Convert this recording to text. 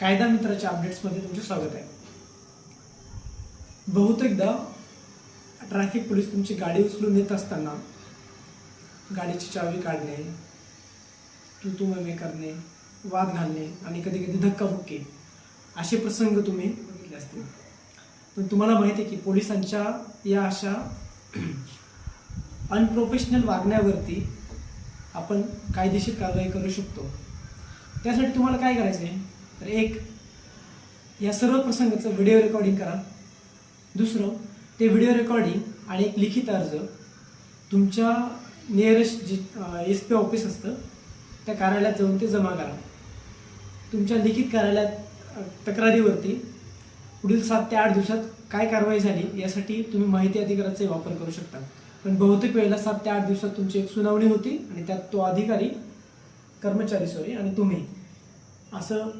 कायदा मित्राच्या अपडेट्समध्ये तुमचे स्वागत आहे. बहुतेकदा ट्रॅफिक पोलीस तुमची गाडी उचलून येत असताना गाडीची चावी काढणे तू करणे वाद घालणे आणि कधी कधी धक्काबुक्की असे प्रसंग तुम्ही बघितले असतील. पण तुम्हाला माहिती आहे की पोलिसांच्या या अशा अनप्रोफेशनल वागण्यावरती आपण कायदेशीर कारवाई करू शकतो. त्यासाठी तुम्हाला काय करायचं आहे तर एक या सर्व प्रसंगाचं व्हिडिओ रेकॉर्डिंग करा. दुसरं ते व्हिडिओ रेकॉर्डिंग आणि एक लिखित अर्ज. तुमच्या nearest G S P office असतं त्या कार्यालयात जाऊन ते जमा करा. तुमच्या लिखित कार्यालयात तक्रारीवरती पुढील सात ते आठ दिवसात काय कारवाई झाली यासाठी तुम्ही माहिती अधिकाराचा वापर करू शकता. पण बहुतेक वेळेला सात ते आठ दिवसात तुमची एक सुनावणी होती आणि त्यात तो अधिकारी कर्मचारी सॉरी आणि तुम्ही. असं